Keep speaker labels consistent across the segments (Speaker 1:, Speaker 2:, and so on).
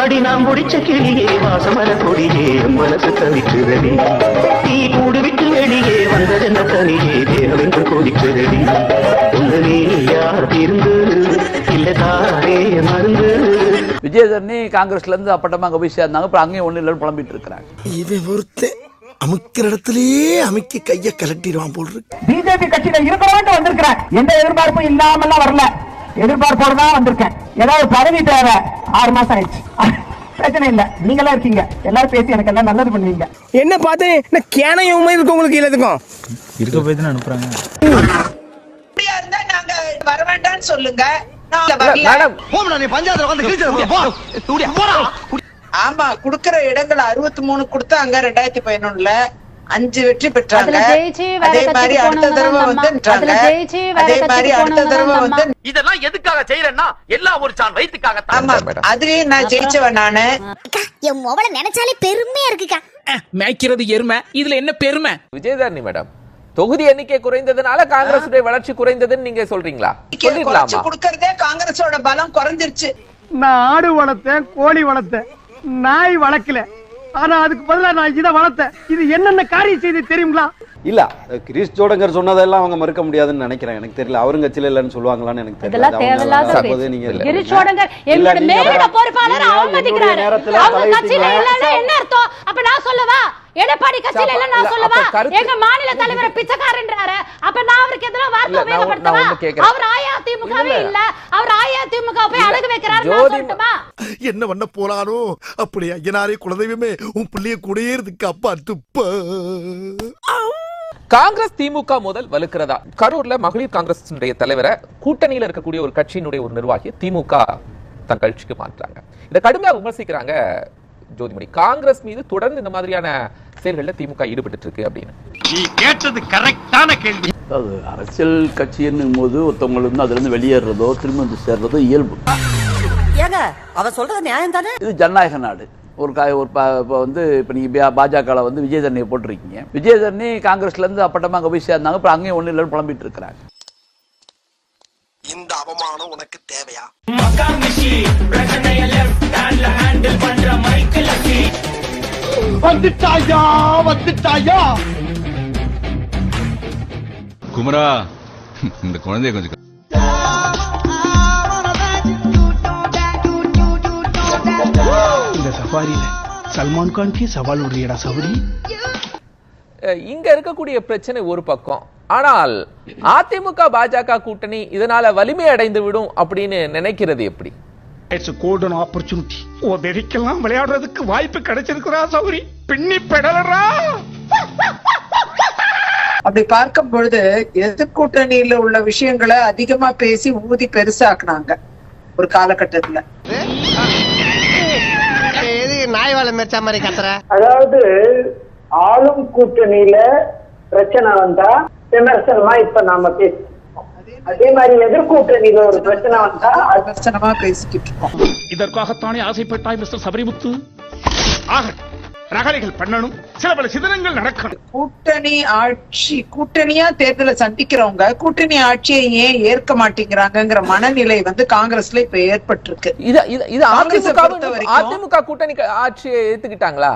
Speaker 1: அடி நாம் முடிச்ச கிளியே வாசமர கொடியே மனசு தவிக்குதடி நீ கூடு விட்டு வெளியே வந்ததென்ன தனியே தேவென்று கொதிக்குதடி உங்க நீ யார் இருந்து இல்ல தாரே மருந்து.
Speaker 2: விஜயதரணி காங்கிரஸ்ல இருந்து அப்பட்டமா அங்க போய் சேர்ந்தாங்க அப்புறம் அங்கேயும் ஒண்ணு இல்லைன்னு புலம்பிட்டு இருக்கிறாங்க.
Speaker 3: இவன் ஒருத்தன் அமுக்கிற இடத்துலயே அமுக்கி கைய கலட்டிடுவான் போல் இருக்கு.
Speaker 4: பிஜேபி கட்சியில இருக்கணும்னு வந்திருக்கிறேன். எந்த எதிர்பார்ப்பும் இல்லாமலாம் வரல. எதிர்பார்ப்போட தான் வந்திருக்கேன். ஏதாவது பதவி தேவை. ஆறு மாசம் ஆயிடுச்சு. பிரச்சனை இல்ல. நீங்களா இருக்கீங்க. எல்லாரும் பேசி எனக்கு எல்லாம் நல்லது பண்ணுவீங்க.
Speaker 5: என்ன பார்த்து நான் கேனையும் இருக்கு உங்களுக்கு எல்லாத்துக்கும்?
Speaker 6: இருக்க போய் தானே அனுப்புறாங்க.
Speaker 7: அப்படியா இருந்தா நாங்க வர வேண்டாம்னு சொல்லுங்க. ஆமா குடுக்கிற இடங்கள் அறுபத்தி மூணு கொடுத்தாங்க ரெண்டாயிரத்தி பதினொன்னுல. அஞ்சு வெற்றி பெற்றாங்க. அதே மாதிரி அடுத்த தடவை
Speaker 8: போனவங்க
Speaker 7: வந்து
Speaker 8: தான் அதுல ஜெயிச்சு வேற
Speaker 7: அதே மாதிரி அடுத்த தடவை வந்து
Speaker 8: தான்
Speaker 2: இதெல்லாம் எதுக்காக செய்யறேன்னா எல்லாம் ஒரு சான் வயிற்றுக்காக
Speaker 7: ஆமா அதுலயும் நான் ஜெயிச்சவன் நானு.
Speaker 9: என் மொபைல நினைச்சாலே பெருமையா இருக்குக்கா.
Speaker 5: மேய்க்கிறது எருமை. இதுல என்ன பெருமை?
Speaker 10: விஜயதாரணி மேடம் தொகுதி எண்ணிக்கை குறைந்ததுனால காங்கிரஸ் வளர்ச்சி குறைந்ததுன்னு நீங்க சொல்றீங்களா? சொல்லிடலாமா?
Speaker 7: கொடுக்கறதே காங்கிரஸோட பலம் குறைஞ்சிருச்சு.
Speaker 4: நான் ஆடு வளர்த்தேன் கோழி வளர்த்தேன். நாய் வளர்க்கல. ஆனா அதுக்கு பதிலா நான் இதை வளர்த்தேன். இது என்னென்ன காரியம் செய்து தெரியுங்களா?
Speaker 6: இல்ல கிரீஷ் ஜோடங்கர் சொன்னதெல்லாம் அவங்க மறுக்க முடியாதுன்னு நினைக்கிறேன். எனக்கு தெரியல. அவரும் கட்சியில இல்லைன்னு சொல்லுவாங்களான்னு எனக்கு தெரியல. நீங்க
Speaker 8: மேலிட பொறுப்பாளர் அவமதிக்கிறாரு அவங்க கட்சியில. இல்லன்னா என்ன அர்த்தம்? அப்ப நான் சொல்லவா? எடப்பாடி கட்சியில இல்ல நான் சொல்லவா? எங்க மாநில தலைவர் பிச்சைக்காரன்றாரு. அப்ப நான் அவருக்கு எதிராக வார்த்தை உபயோகப்படுத்தவா. அவர் அஇஅதிமுகவே
Speaker 10: இல்ல.
Speaker 8: அவர் அஇஅதிமுக போய். அழகு வைக்கிறாரு நான் சொல்லட்டுமா?
Speaker 3: என்ன பண்ண போறானோ? அப்படி ஐயனாரே குலதெய்வமே உன் பிள்ளைய கூடயே இருக்கு அப்பா துப்ப
Speaker 10: காங்கிரஸ் திமுக முதல் வலுக்கிறதா? கரூர்ல மகளிர் காங்கிரஸ் தலைவரை கூட்டணியில இருக்கக்கூடிய ஒரு கட்சியினுடைய ஒரு நிர்வாகி திமுக தன் கட்சிக்கு மாற்றாங்க இதை கடுமையா விமர்சிக்கிறாங்க ஜோதிமணி. காங்கிரஸ் மீது தொடர்ந்து இந்த மாதிரியான செயல்கள்ல திமுக ஈடுபட்டு இருக்கு அப்படின்னு
Speaker 2: அது அரசியல் கட்சி என்னும் போது ஒருத்தவங்க இருந்து அதுல இருந்து வெளியேறதோ திரும்ப வந்து சேர்றதோ இயல்பு.
Speaker 9: ஏங்க அவ சொல்றது நியாயம் தானே
Speaker 2: இது ஜனநாயக நாடு. ஒரு கா ஒரு இப்போ வந்து இப்போ நீங்கள் பாஜகவில் வந்து விஜயதரணியை போட்டிருக்கீங்க. விஜயதரணி காங்கிரஸ்ல இருந்து அப்பட்டமா அங்கே போய் சேர்ந்தாங்க அப்புறம் அங்கேயும் ஒன்றும் இல்லைன்னு புலம்பிட்டு இருக்கிறாங்க.
Speaker 3: இந்த அவமானம் உனக்கு தேவையா?
Speaker 4: வந்துட்டாயா வந்துட்டாயா?
Speaker 6: குமரா இந்த குழந்தைய கொஞ்சம்
Speaker 5: சஃபாரியில சல்மான் கான்கே சவால் விடுறியடா சௌரி
Speaker 10: அஹ் இங்க இருக்கக்கூடிய பிரச்சனை ஒரு பக்கம். ஆனால் அதிமுக பாஜக கூட்டணி இதனால வலிமை அடைந்து விடும் அப்படின்னு நினைக்கிறது எப்படி?
Speaker 5: இட்ஸ் கோல்டன் ஆப்பர்ச்சுனிட்டி உதவிக்கெல்லாம் விளையாடுறதுக்கு வாய்ப்பு கிடைச்சிருக்கிறா சௌரி பின்னி பெடலரா
Speaker 7: அப்படி பார்க்கும் பொழுது எதிர்கூட்டணியில உள்ள விஷயங்களை அதிகமா பேசி ஊதி பெருசாக்குனாங்க ஒரு காலகட்டத்துல.
Speaker 5: நாய் வாழை மெச்சா மாதிரி கத்துற?
Speaker 4: அதாவது ஆளும் கூட்டணியில பிரச்சனை வந்தா விமர்சனமா இப்ப நாம பேசுறோம் அதே மாதிரி எதிர்கூட்டணியில ஒரு பிரச்சனை வந்தா அது
Speaker 7: விமர்சனமா பேசிக்கிட்டு இருக்கோம்.
Speaker 5: இதற்காகத்தானே ஆசைப்பட்டாய் மிஸ்டர் சபரிமுத்து? ஆக ரகலைகள் பண்ணணும் சில பல சிதறங்கள் நடக்கணும்.
Speaker 7: கூட்டணி ஆட்சி கூட்டணியா தேர்தலை சந்திக்கிறவங்க கூட்டணி ஆட்சியை ஏன் ஏற்க மாட்டேங்கிறாங்கங்கிற மனநிலை வந்து காங்கிரஸ்ல இப்ப ஏற்பட்டிருக்கு.
Speaker 10: இது இது அதிமுக கூட்டணி ஆட்சியை ஏத்துக்கிட்டாங்களா?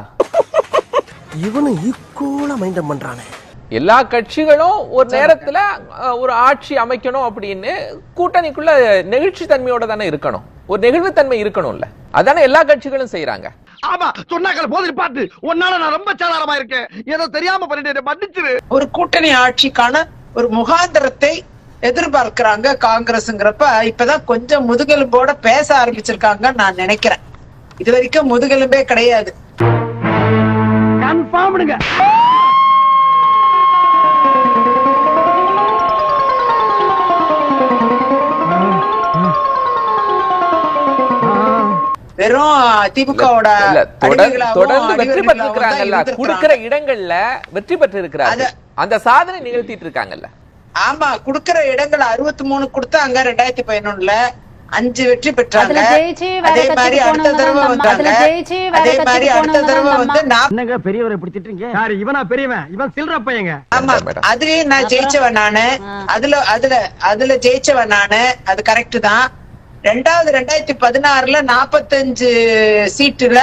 Speaker 3: இவனும் ஈக்குவலா மைண்டம் பண்றானே.
Speaker 10: எல்லா கட்சிகளும் ஒரு நேரத்துல ஒரு ஆட்சி அமைக்கணும் அப்படின்னு கூட்டணிக்குள்ள நெகிழ்ச்சி தன்மையோட தானே இருக்கணும். ஒரு நெகிழ்வுத்தன்மை இருக்கணும்ல. அதானே எல்லா கட்சிகளும் செய்யறாங்க
Speaker 4: ஆமா சொன்னாக்கள் போதில் பாட்டு உன்னால நான் ரொம்ப சாதாரமா இருக்கேன் ஏதோ தெரியாம பண்ணிட்டு மன்னிச்சிரு.
Speaker 7: ஒரு கூட்டணி ஆட்சிக்கான ஒரு முகாந்திரத்தை எதிர்பார்க்கிறாங்க காங்கிரஸ்ங்கிறப்ப இப்பதான் கொஞ்சம் முதுகெலும்போட பேச ஆரம்பிச்சிருக்காங்கன்னு நான் நினைக்கிறேன். இது வரைக்கும் முதுகெலும்பே கிடையாது.
Speaker 4: கன்ஃபார்ம்டுங்க
Speaker 7: வெறும் திமுகவோட
Speaker 10: தொடர்ந்து வெற்றி பெற்றிருக்கிறாங்கல்ல. குடுக்கிற. இடங்கள்ல வெற்றி பெற்று இருக்கிறாங்க அந்த சாதனை நிகழ்த்திட்டு இருக்காங்கல்ல.
Speaker 7: ஆமா குடுக்கிற இடங்கள் அறுபத்தி மூணு கொடுத்தாங்க ரெண்டாயிரத்தி பதினொன்னுல அஞ்சு வெற்றி பெற்றாங்க. அதே மாதிரி அடுத்த தடவை வந்தாங்க. அதே மாதிரி அடுத்த தடவை வந்து
Speaker 4: என்னங்க பெரியவரை திட்டுறீங்க? யாரு? இவனா பெரியவன். இவன் சில்லற பையங்க.
Speaker 7: ஆமா
Speaker 10: மேடம்.
Speaker 7: அதுலயும் நான் ஜெயிச்சவன் நானு. அதுல அதுல அதுல ஜெயிச்சவன் நானு. அது கரெக்ட் தான். ரெண்டாவது ரெண்டாயிரத்தி பதினாறுல நாப்பத்தஞ்சு சீட்டுல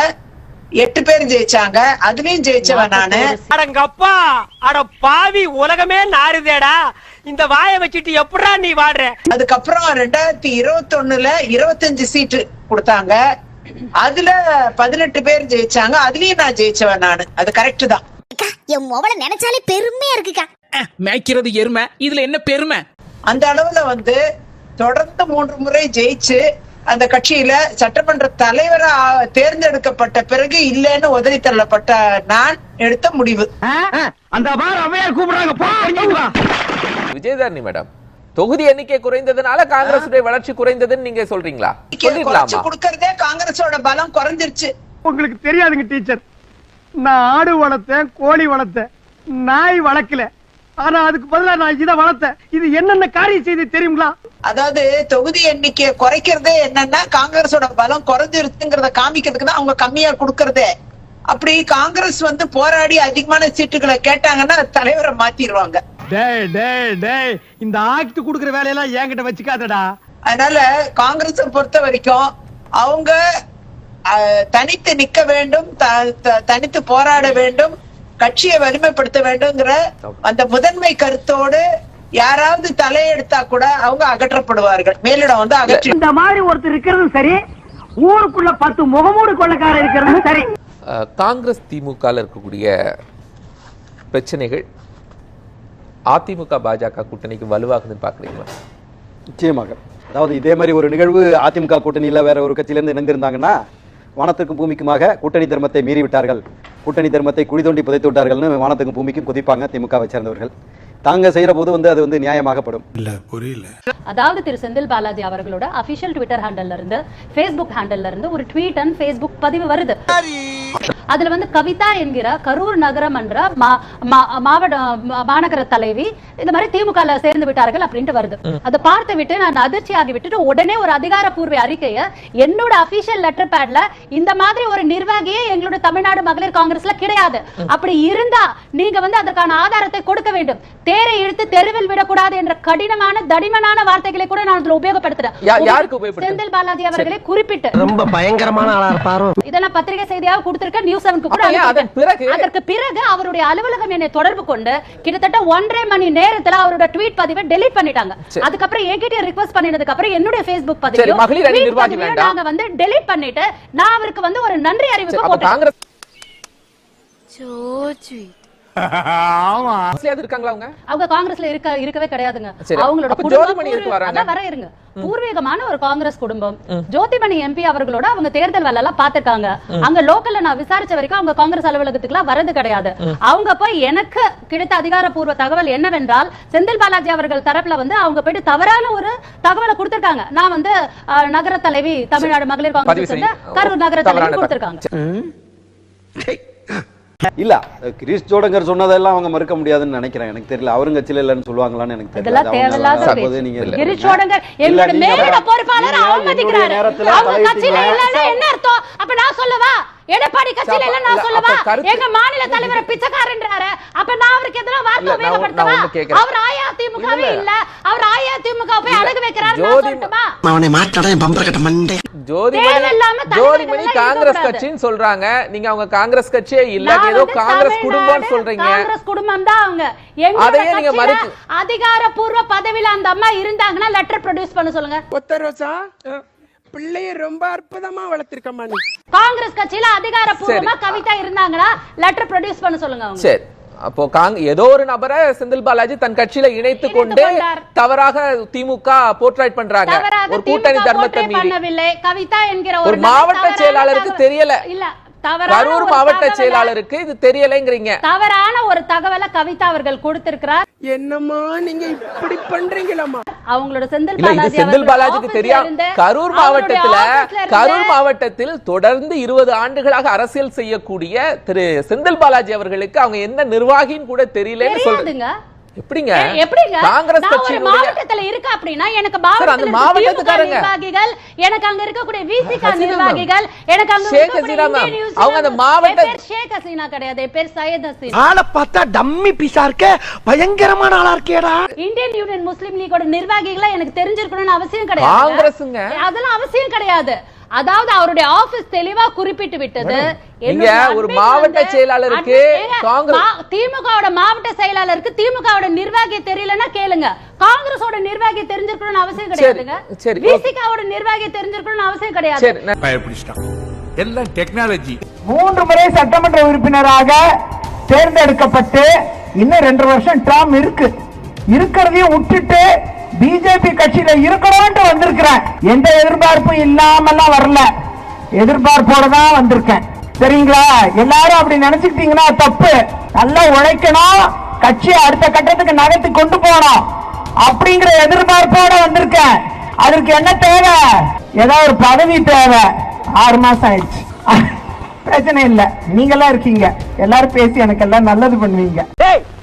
Speaker 7: எட்டு பேர் ஜெயிச்சாங்க. அதுலயும் ஜெயிச்சவன் நானு.
Speaker 4: அடங்கப்பா. அட பாவி உலகமே நாறுதேடா. இந்த வாயை வச்சுட்டு எப்படா நீ வாடுற?
Speaker 7: அதுக்கப்புறம் ரெண்டாயிரத்தி இருபத்தி ஒண்ணுல இருபத்தஞ்சு சீட்டு கொடுத்தாங்க. அதுல பதினெட்டு பேர் ஜெயிச்சாங்க. அதுலயும் நான் ஜெயிச்சவன் நானு. அது கரெக்ட் தான்.
Speaker 9: என் மொபைல நினைச்சாலே பெருமையா இருக்குக்கா.
Speaker 4: மேய்க்கிறது எருமை. இதுல என்ன பெருமை?
Speaker 7: அந்த அளவுல வந்து தொடர்ந்து மூன்று முறை ஜெயிச்சு அந்த கட்சியில சட்டமன்ற தலைவரா தேர்ந்தெடுக்கப்பட்ட பிறகு இல்லைன்னு உதறி தள்ளப்பட்ட நான் எடுத்த முடிவு.
Speaker 4: அந்த
Speaker 10: விஜயதாரணி மேடம் தொகுதி எண்ணிக்கை குறைந்ததுனால காங்கிரசுடைய வளர்ச்சி குறைந்ததுன்னு நீங்க சொல்றீங்களா?
Speaker 7: கொடுக்கறதே காங்கிரஸோட பலம் குறைஞ்சிருச்சு.
Speaker 4: உங்களுக்கு தெரியாதுங்க டீச்சர். நான் ஆடு வளர்த்தேன் கோழி வளர்த்தேன். நாய் வளர்க்கல. ஆனா அதுக்கு பதிலா நான் இதை வளர்த்தேன். இது என்னென்ன காரியம் செய்து தெரியுங்களா?
Speaker 7: அதாவது தொகுதி எண்ணிக்கையை குறைக்கிறதே என்னன்னா காங்கிரஸோட பலம் குறைஞ்சிருச்சுங்கிறத காமிக்கிறதுக்கு தான் அவங்க கம்மியா கொடுக்கறதே. அப்படி காங்கிரஸ் வந்து போராடி அதிகமான சீட்டுகளை கேட்டாங்கன்னா தலைவரை மாத்திடுவாங்க
Speaker 4: டேய் டேய் டேய் இந்த ஆக்ட் குடுக்குற வேலையெல்லாம் என்கிட்ட வச்சுக்காதடா.
Speaker 7: அதனால காங்கிரஸை பொறுத்த வரைக்கும் அவங்க தனித்து நிக்க வேண்டும் தனித்து போராட வேண்டும் கட்சியை வலிமைப்படுத்த வேண்டும்ங்கிற அந்த முதன்மை கருத்தோடு யாராவது தலையெடுத்தா கூட அவங்க அகற்றப்படுவார்கள். மேலிடம் வந்து அகற்றி
Speaker 4: இந்த மாதிரி ஒருத்தர் இருக்கிறது சரி ஊருக்குள்ள பத்து முகமூடு கொள்ளக்காரர் இருக்கிறது சரி.
Speaker 10: காங்கிரஸ் திமுக இருக்கக்கூடிய பிரச்சனைகள் அதிமுக பாஜக கூட்டணிக்கு வலுவாகுதுன்னு பாக்குறீங்களா
Speaker 6: நிச்சயமாக. அதாவது இதே மாதிரி ஒரு நிகழ்வு அதிமுக கூட்டணியில் வேற ஒரு கட்சியிலேருந்து இணைந்திருந்தாங்கன்னா வானத்திற்கும் பூமிக்குமாக கூட்டணி தர்மத்தை மீறி விட்டார்கள் கூட்டணி தர்மத்தை குழி தோண்டி புதைத்து விட்டார்கள்னு வானத்துக்கும் பூமிக்கும் குதிப்பாங்க திமுகவை சேர்ந்தவர்கள். தாங்க செய்யற போது வந்து அது வந்து நியாயமாகப்படும்.
Speaker 3: இல்ல புரியல.
Speaker 8: அதாவது திரு செந்தில் பாலாஜி அவர்களோட அபிஷியல் ட்விட்டர் ஹேண்டல்ல இருந்து ஃபேஸ்புக் ஹேண்டல்ல இருந்து ஒரு ட்வீட் அண்ட் ஃபேஸ்புக் பதிவு வருது. அதுல வந்து கவிதா என்கிற கரூர் நகரம் என்ற மாவட்ட மாநகர தலைவி இந்த மாதிரி திமுக சேர்ந்து விட்டார்கள் அப்படின்ட்டு வருது. அதை பார்த்து விட்டு நான் அதிர்ச்சி ஆகி விட்டுட்டு உடனே ஒரு அதிகாரப்பூர்வ அறிக்கையை என்னோட அபிஷியல் லெட்டர் பேட்ல இந்த மாதிரி ஒரு நிர்வாகியே எங்களோட தமிழ்நாடு மகளிர் காங்கிரஸ்ல கிடையாது. அப்படி இருந்தா நீங்க வந்து அதற்கான ஆதாரத்தை கொடுக்க வேண்டும். தேரை இழுத்து தெருவில் விடக்கூடாது என்ற கடினமான தடிமனான வார்த்தைகளை கூட நான் அதுல உபயோகப்படுத்துறேன்? செந்தில் பாலாஜி அவர்களை குறிப்பிட்டு.
Speaker 4: ரொம்ப பயங்கரமான ஆளா இருப்பாரோ?
Speaker 8: இதை நான் பத்திரிகை செய்தியாக கொடுத்திருக்கேன் நியூஸ் செவனுக்கு கூட அதற்கு பிறகு அவருடைய அலுவலகம் என்னை தொடர்பு கொண்டு கிட்டத்தட்ட ஒன்றரை மணி நேரத்துல அவரோட ட்வீட் பதிவை டெலீட் பண்ணிட்டாங்க. அதுக்கப்புறம் என்கிட்ட ரிக்வெஸ்ட் பண்ணினதுக்கு அப்புறம் என்னுடைய ஃபேஸ்புக் பதிவையும்
Speaker 10: வேண்டாம்.
Speaker 8: நாங்க வந்து டெலீட் பண்ணிட்டு நான் அவருக்கு வந்து ஒரு நன்றி அறிவிப்பு போட்டேன்
Speaker 10: காங்கிரஸ் காங்கிரஸ்லயாவது இருக்காங்களா அவங்க?
Speaker 8: அவங்க காங்கிரஸ்ல இருக்க இருக்கவே கிடையாதுங்க. அவங்களோட குடும்பம் வர இருங்க. பூர்வீகமான ஒரு காங்கிரஸ் குடும்பம். ஜோதிமணி எம்பி அவர்களோட அவங்க தேர்தல் வேலை எல்லாம் பாத்துருக்காங்க அங்க லோக்கல்ல நான் விசாரிச்ச வரைக்கும் அவங்க காங்கிரஸ் அலுவலகத்துக்கு எல்லாம் வரது கிடையாது அவங்க போய் எனக்கு கிடைத்த அதிகாரப்பூர்வ தகவல் என்னவென்றால் செந்தில் பாலாஜி அவர்கள் தரப்புல வந்து அவங்க போயிட்டு தவறான ஒரு தகவலை கொடுத்திருக்காங்க. நான் வந்து நகர தலைவி தமிழ்நாடு மகளிர் காங்கிரஸ் கரூர் நகர தலைவி. கொடுத்திருக்காங்க.
Speaker 6: இல்ல கிரீஷ் ஜோடங்கர் சொன்னதெல்லாம் அவங்க மறுக்க முடியாதுன்னு நினைக்கிறேன். எனக்கு தெரியல அவரும் கட்சியில இல்லைன்னு சொல்லுவாங்களான்னு எனக்கு தெரியல.
Speaker 8: தேவையில்லாத.
Speaker 6: நீங்க இல்ல,
Speaker 8: எங்களோட
Speaker 6: நீங்க
Speaker 8: மேலிட பொறுப்பாளர் அவமதிக்கிறாரு. அவங்க கட்சியில. இல்லன்னா என்ன அர்த்தம்? அப்ப நான் சொல்லவா? எடப்பாடி கட்சியில இல்ல நான் சொல்லவா? எங்க மாநில தலைவர் பிச்சைக்காரன்றாரு. அப்ப நான் அவருக்கு எதிராக வார்த்தை உபயோகப்படுத்தவா. அவர் அஇஅதிமுகவே
Speaker 10: இல்ல.
Speaker 8: அவர் அஇஅதிமுக போய் அழகு வைக்கிறாரு நான்
Speaker 10: ஜோதி-
Speaker 8: சொல்லட்டுமா?
Speaker 3: அவனை மாட்டாடா பம்பர கட்ட மண்டே.
Speaker 10: ஜோதிமணி காங்கிரஸ். கட்சின்னு சொல்றாங்க. நீங்க அவங்க காங்கிரஸ் கட்சியே இல்ல ஏதோ காங்கிரஸ் குடும்பம்னு சொல்றீங்க.
Speaker 8: காங்கிரஸ் குடும்பம் தான் அவங்க.
Speaker 10: அதையே நீங்க மறுத்து-
Speaker 8: அதிகாரப்பூர்வ பதவியில அந்த அம்மா இருந்தாங்கன்னா லெட்டர் ப்ரொடியூஸ் பண்ண சொல்லுங்க.
Speaker 4: ஒத்த ரோசா பிள்ளைய ரொம்ப அற்புதமா வளர்த்திருக்கம்மா நீ
Speaker 8: காங்கிரஸ் கட்சியில அதிகாரப்பூர்வமா கவிதா இருந்தாங்கன்னா லெட்டர் ப்ரொடியூஸ் பண்ண சொல்லுங்க அவங்க.
Speaker 10: சரி. அப்போ காங் ஏதோ ஒரு நபரை செந்தில் பாலாஜி தன் கட்சியில இணைத்து கொண்டு. தவறாக திமுக போர்ட்ரைட் பண்றாங்க. ஒரு கூட்டணி தர்மத்தை மீறி.
Speaker 8: கவிதா என்கிற
Speaker 10: ஒரு மாவட்ட செயலாளருக்கு தெரியல. கரூர் மாவட்ட செயலாளருக்கு இது தெரியலைங்கிறீங்க.
Speaker 8: தவறான ஒரு தகவலை கவிதா அவர்கள் கொடுத்திருக்கிறார்.
Speaker 4: என்னம்மா நீங்க இப்படி பண்றீங்களாம்மா?
Speaker 8: அவங்களோட செந்தில் பாலாஜி
Speaker 10: செந்தில் பாலாஜிக்கு தெரியும் கரூர் மாவட்டத்துல கரூர் மாவட்டத்தில் தொடர்ந்து இருபது ஆண்டுகளாக அரசியல் செய்யக்கூடிய திரு செந்தில் பாலாஜி அவர்களுக்கு அவங்க எந்த நிர்வாகின்னு கூட தெரியலன்னு சொல்றேன்
Speaker 8: தெரியாதுங்க
Speaker 10: எப்படிங்க?
Speaker 8: எப்படிங்க?
Speaker 10: காங்கிரஸ் கட்சியினுடைய
Speaker 8: மாவட்டத்துல இருக்க அப்படின்னா எனக்கு
Speaker 10: மாவட்டத்துக்காரங்க.
Speaker 8: எனக்கு அங்க இருக்கக்கூடிய விசிக. நிர்வாகிகள் எனக்கு அங்க
Speaker 10: ஷேக் ஹசீனா அவங்க அந்த மாவட்ட-
Speaker 8: ஷேக் ஹசீனா கிடையாது. பேர் சையத் ஹசீனா.
Speaker 3: ஆளை பார்த்தா டம்மி பீஸா இருக்க பயங்கரமான ஆளா இருக்கேடா.
Speaker 8: இந்தியன் யூனியன் முஸ்லீம் லீகோட நிர்வாகிகளா எனக்கு தெரிஞ்சிருக்கணும்னு அவசியம் கிடையாது.
Speaker 10: காங்கிரஸுங்க.
Speaker 8: அதெல்லாம் அவசியம் கிடையாது. அதாவது அவருடைய ஆபீஸ் தெளிவா குறிப்பிட்டு விட்டது.
Speaker 10: நீங்க ஒரு மாவட்ட செயலாளருக்கு
Speaker 8: திமுகவோட மாவட்ட செயலாளருக்கு திமுகவோட நிர்வாகி தெரியலன்னா கேளுங்க. காங்கிரஸோட நிர்வாகி தெரிஞ்சிருக்கணும்னு அவசியம் கிடையாதுங்க.
Speaker 10: சரி.
Speaker 8: விசிகாவோட நிர்வாகி தெரிஞ்சிருக்கணும்னு அவசியம் கிடையாது.
Speaker 5: எல்லாம் டெக்னாலஜி
Speaker 4: மூன்று முறை சட்டமன்ற உறுப்பினராக தேர்ந்தெடுக்கப்பட்டு இன்னும் ரெண்டு வருஷம் டேர்ம் இருக்கு. இருக்கிறதையும் விட்டுட்டு பிஜேபி கட்சியில இருக்கணும்ட்டு வந்திருக்கிறேன். எந்த எதிர்பார்ப்பும் இல்லாமலாம் வரல. எதிர்பார்ப்போட தான் வந்திருக்கேன். சரிங்களா எல்லாரும் அப்படி நினைச்சுக்கிட்டீங்கன்னா தப்பு. நல்லா உழைக்கணும். கட்சியை அடுத்த கட்டத்துக்கு நகர்த்தி கொண்டு போனோம் அப்படிங்கிற எதிர்பார்ப்போட வந்திருக்கேன். அதற்கு என்ன தேவை? ஏதாவது ஒரு பதவி தேவை. ஆறு மாசம் ஆயிடுச்சு. பிரச்சனை இல்லை. நீங்களாம் இருக்கீங்க. எல்லாரும் பேசி எனக்கு எல்லாம் நல்லது பண்ணுவீங்க.